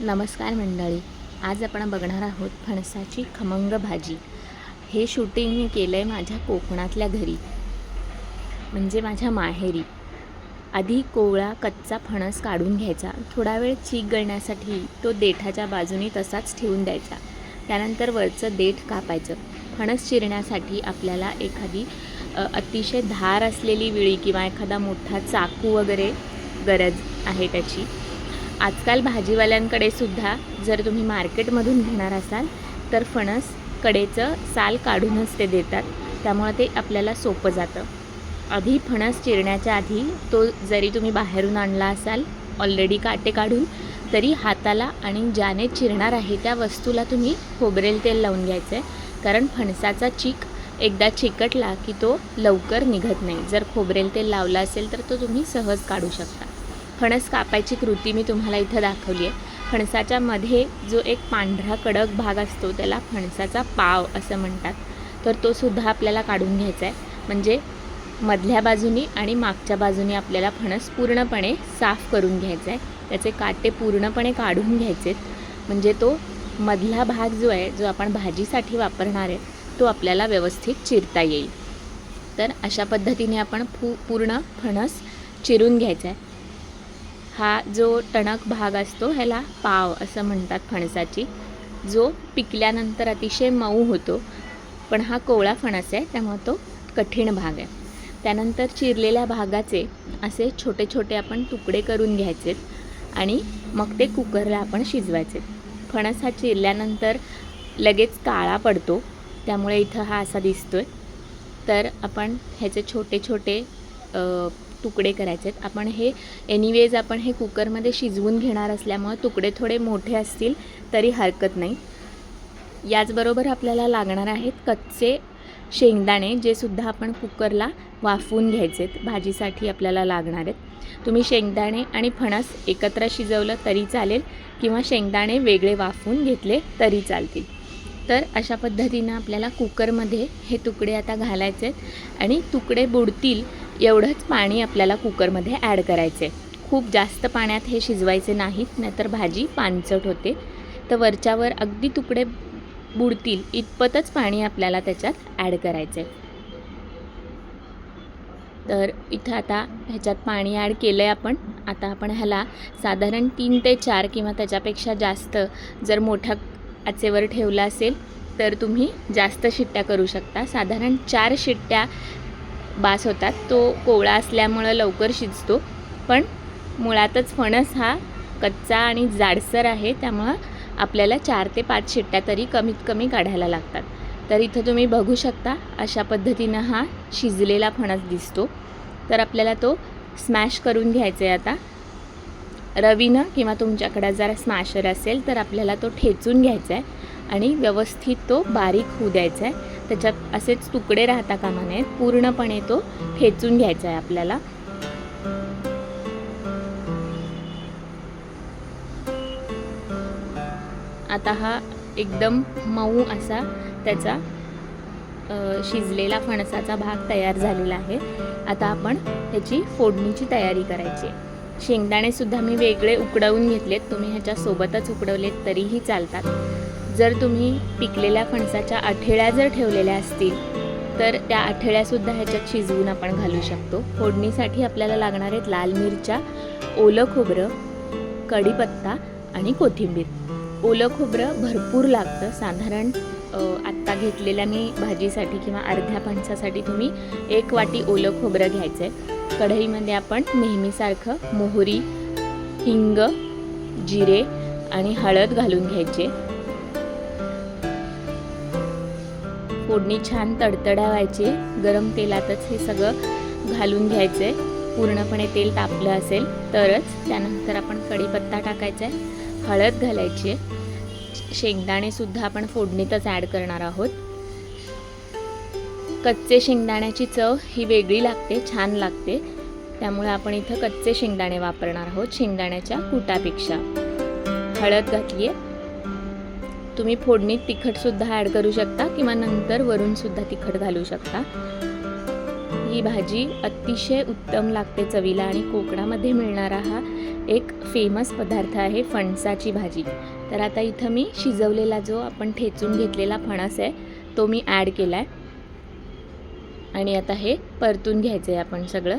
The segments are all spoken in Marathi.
नमस्कार मंडळी. आज आपण बघणार आहोत फणसाची खमंग भाजी. हे शूटिंग मी केलं आहे माझ्या कोकणातल्या घरी. म्हणजे माझ्या माहेरी. आधी कोवळा कच्चा फणस काढून घ्यायचा. थोडा वेळ चीक गळण्यासाठी तो देठाच्या बाजूने तसाच ठेवून द्यायचा. त्यानंतर वरचं देठ कापायचं. फणस चिरण्यासाठी आपल्याला एखादी अतिशय धार असलेली विळी किंवा एखादा मोठा चाकू वगैरे गरज आहे त्याची. आजकाल भाजीवाल्यांकडे सुद्धा जर तुम्ही मार्केटमधून घेणार असाल तर फणस कडेचं साल काढूनच ते देतात. त्यामुळे ते आपल्याला सोपं जातं. आधी फणस चिरण्याच्या आधी तो जरी तुम्ही बाहेरून आणला असाल ऑलरेडी काटे काढून तरी हाताला आणि ज्याने चिरणार आहे त्या वस्तूला तुम्ही खोबरेल तेल लावून घ्यायचं आहे कारण फणसाचा चीक एकदा चिकटला की तो लवकर निघत नाही. जर खोबरेल तेल लावलं असेल तर तो तुम्ही सहज काढू शकता. फणस कापायची कृती मी तुम्हाला इथं दाखवली आहे. फणसाच्या मध्ये जो एक पांढरा कडक भाग असतो त्याला फणसाचा पाव असं म्हणतात. तर तो सुद्धा आपल्याला काढून घ्यायचा आहे. म्हणजे मधल्या बाजूनी आणि मागच्या बाजूनी आपल्याला फणस पूर्णपणे साफ करून घ्यायचा आहे. त्याचे काटे पूर्णपणे काढून घ्यायचे म्हणजे तो मधला भाग जो आहे जो आपण भाजीसाठी वापरणार आहे तो आपल्याला व्यवस्थित चिरता येईल. तर अशा पद्धतीने आपण फू पूर्ण फणस चिरून घ्यायचा आहे. हा जो टणक भाग असतो ह्याला पाव असं म्हणतात फणसाची. जो पिकल्यानंतर अतिशय मऊ होतो. पण हा कोवळा फणस आहे त्यामुळे तो कठीण भाग आहे. त्यानंतर चिरलेल्या भागाचे असे छोटे छोटे आपण तुकडे करून घ्यायचेत आणि मग ते कुकरला आपण शिजवायचे. फणस हा चिरल्यानंतर लगेच काळा पडतो त्यामुळे इथं हा असा दिसतो आहे तर आपण ह्याचे छोटे छोटे तुकडे करायचे आहेत. आपण हे एनिवेज आपण हे कुकरमध्ये शिजवून घेणार असल्यामुळं तुकडे थोडे मोठे असतील तरी हरकत नाही. याचबरोबर आपल्याला लागणार आहेत कच्चे शेंगदाणे जे सुद्धा आपण कुकरला वाफवून घ्यायचे आहेत. भाजीसाठी आपल्याला लागणार आहेत. तुम्ही शेंगदाणे आणि फणस एकत्र शिजवलं तरी चालेल किंवा शेंगदाणे वेगळे वाफवून घेतले तरी चालतील. तर अशा पद्धतीनं आपल्याला कुकरमध्ये हे तुकडे आता घालायचे आहेत आणि तुकडे बुडतील एवढंच पाणी आपल्याला कुकरमध्ये ॲड करायचे खूप जास्त पाण्यात हे शिजवायचे नाहीत नाहीतर भाजी पानचट होते. तर वरच्यावर अगदी तुकडे बुडतील इतपतच पाणी आपल्याला त्याच्यात ॲड करायचं आहे. तर इथं आता ह्याच्यात पाणी ॲड केलं आहे आपण. आता आपण ह्याला साधारण तीन ते चार किंवा त्याच्यापेक्षा जास्त जर मोठ्या आचेवर ठेवला असेल तर तुम्ही जास्त शिट्ट्या करू शकता. साधारण चार शिट्ट्या बास होतात. तो कोवळा असल्यामुळं लवकर शिजतो. पण मुळातच फणस हा कच्चा आणि जाडसर आहे त्यामुळं आपल्याला चार ते पाच शिट्ट्या तरी कमीत कमी काढायला लागतात. तर इथं तुम्ही बघू शकता अशा पद्धतीनं हा शिजलेला फणस दिसतो. तर आपल्याला तो स्मॅश करून घ्यायचा आहे आता. रवीनं किंवा तुमच्याकडे जर स्मॅशर असेल तर आपल्याला तो ठेचून घ्यायचा आहे आणि व्यवस्थित तो बारीक होऊ द्यायचा आहे त्याच्यात असेच तुकडे राहता कामा नयेत. पूर्णपणे तो ठेचून घ्यायचा आहे आपल्याला. आता हा एकदम मऊ असा त्याचा शिजलेला फणसाचा भाग तयार झालेला आहे. आता आपण त्याची फोडणीची तयारी करायची आहे. शेंगदाणेसुद्धा मी वेगळे उकडवून घेतलेत. तुम्ही ह्याच्यासोबतच उकडवलेत तरीही चालतात. जर तुम्ही पिकलेल्या फणसाच्या आठेळ्या जर ठेवलेल्या असतील तर त्या आठेळ्यासुद्धा ह्याच्यात शिजवून आपण घालू शकतो. फोडणीसाठी आपल्याला लागणार आहेत लाल मिरच्या ओलं खोबरं कढीपत्ता आणि कोथिंबीर. ओलं खोबरं भरपूर लागतं. साधारण आत्ता घेतलेल्या मी भाजीसाठी किंवा अर्ध्या फणसासाठी तुम्ही एक वाटी ओलं खोबरं घ्यायचं आहे कढईमध्ये आपण नेहमीसारखं मोहरी हिंग जिरे आणि हळद घालून घ्यायचे. फोडणी छान तडतडा गरम तेलातच हे सगळं घालून घ्यायचं. आहे पूर्णपणे तेल तापलं असेल तरच. त्यानंतर आपण कढीपत्ता टाकायचा आहे. हळद घालायची आहे. शेंगदाणेसुद्धा आपण फोडणीतच ॲड करणार आहोत. कच्चे शेंगदाण्याची चव ही वेगळी लागते छान लागते. त्यामुळे आपण इथं कच्चे शेंगदाणे वापरणार आहोत शेंगदाण्याच्या कुटापेक्षा. हळद घातली आहे तुम्ही फोडणीत तिखटसुद्धा ॲड करू शकता किंवा नंतर वरून सुद्धा तिखट घालू शकता. ही भाजी अतिशय उत्तम लागते चवीला आणि कोकणामध्ये मिळणारा हा एक फेमस पदार्थ आहे फणसाची भाजी. तर आता इथं मी शिजवलेला जो आपण ठेचून घेतलेला फणस आहे तो मी ॲड केला आहे आणि आता हे परतून घ्यायचं आहे आपण सगळं.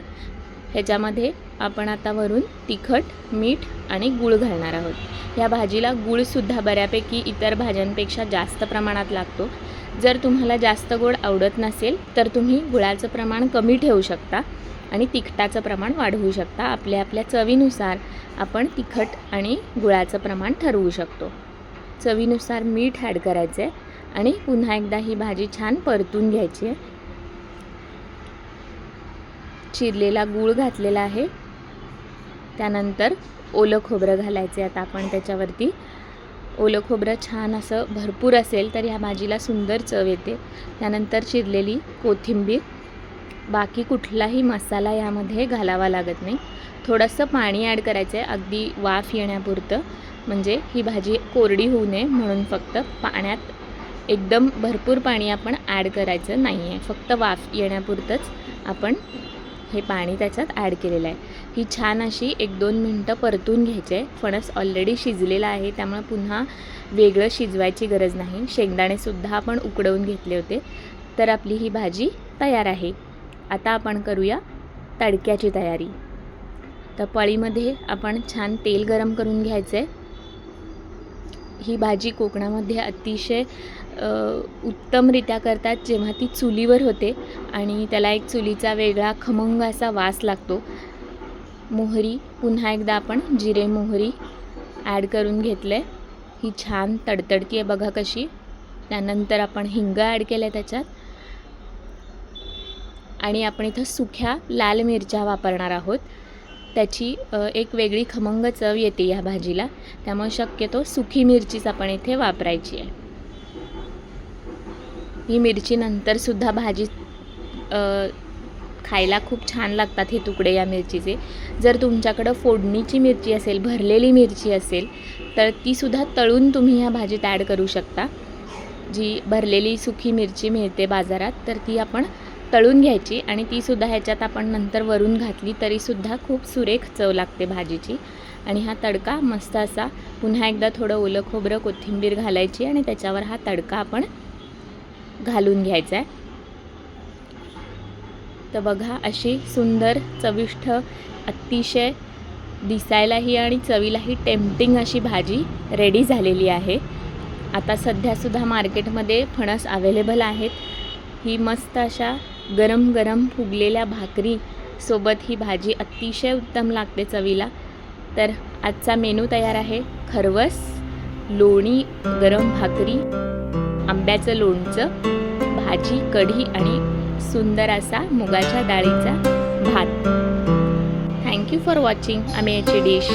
ह्याच्यामध्ये आपण आता वरून तिखट मीठ आणि गूळ घालणार आहोत. ह्या भाजीला गूळसुद्धा बऱ्यापैकी इतर भाज्यांपेक्षा जास्त प्रमाणात लागतो. जर तुम्हाला जास्त गोड आवडत नसेल तर तुम्ही गुळाचं प्रमाण कमी ठेवू शकता आणि तिखटाचं प्रमाण वाढवू शकता. आपल्या आपल्या चवीनुसार आपण तिखट आणि गुळाचं प्रमाण ठरवू शकतो. चवीनुसार मीठ ॲड करायचं आहे आणि पुन्हा एकदा ही भाजी छान परतून घ्यायची आहे. चिरलेला गूळ घातलेला आहे. त्यानंतर ओलं खोबरं घालायचे आता आपण त्याच्यावरती. ओलं खोबरं छान असं भरपूर असेल तर ह्या भाजीला सुंदर चव येते. त्यानंतर चिरलेली कोथिंबीर. बाकी कुठलाही मसाला यामध्ये घालावा लागत नाही. थोडंसं पाणी ॲड करायचं आहे अगदी वाफ येण्यापुरतं. म्हणजे ही भाजी कोरडी होऊ नये म्हणून फक्त पाण्यात एकदम भरपूर पाणी आपण ॲड करायचं नाही आहे फक्त वाफ येण्यापुरतंच आपण हे पाणी त्याच्यात ॲड केलेलं आहे. ही छान अशी एक दोन मिनटं परतून घ्यायचे. आहे फणस ऑलरेडी शिजलेला आहे त्यामुळे पुन्हा वेगळं शिजवायची गरज नाही. शेंगदाणेसुद्धा आपण उकडवून घेतले होते. तर आपली ही भाजी तयार आहे. आता आपण करूया तडक्याची तयारी. तर पळीमध्ये आपण छान तेल गरम करून घ्यायचं आहे ही भाजी कोकणामध्ये अतिशय उत्तमरित्या करतात जेव्हा ती चुलीवर होते आणि त्याला एक चुलीचा वेगळा खमंग असा वास लागतो. मोहरी पुन्हा एकदा आपण जिरे मोहरी ॲड करून घेतलं आहे ही छान तडतडती आहे बघा कशी. त्यानंतर आपण हिंग ॲड केलं आहे त्याच्यात. आणि आपण इथं सुख्या लाल मिरच्या वापरणार आहोत. त्याची एक वेगळी खमंग चव येते या भाजीला. त्यामुळे शक्यतो सुकी मिरचीच आपण इथे वापरायची आहे. ही मिरची नंतरसुद्धा भाजी खायला खूप छान लागतात हे तुकडे या मिरचीचे. जर तुमच्याकडं फोडणीची मिरची असेल भरलेली मिरची असेल तर तीसुद्धा तळून तुम्ही ह्या भाजीत ॲड करू शकता. जी भरलेली सुकी मिरची मिळते बाजारात तर ती आपण तळून घ्यायची आणि तीसुद्धा ह्याच्यात आपण नंतर वरून घातली तरीसुद्धा खूप सुरेख चव लागते भाजीची. आणि हा तडका मस्त असा पुन्हा एकदा थोडं ओलं खोबरं कोथिंबीर घालायची आणि त्याच्यावर हा तडका आपण घालून घ्यायचा आहे. तर बघा अशी सुंदर चविष्ट अतिशय दिसायलाही आणि चवीलाही टेम्पटिंग अशी भाजी रेडी झालेली आहे. आता सध्यासुद्धा मार्केटमध्ये फणस अवेलेबल आहेत. ही मस्त अशा गरम गरम फुगलेल्या भाकरी सोबत ही भाजी अतिशय उत्तम लागते चवीला. तर आजचा मेनू तयार आहे खरवस लोणी गरम भाकरी आंब्याचं लोणचं भाजी कढी आणि सुंदर असा मुगाच्या डाळीचा भात. थँक्यू फॉर वॉचिंग अमेची डिश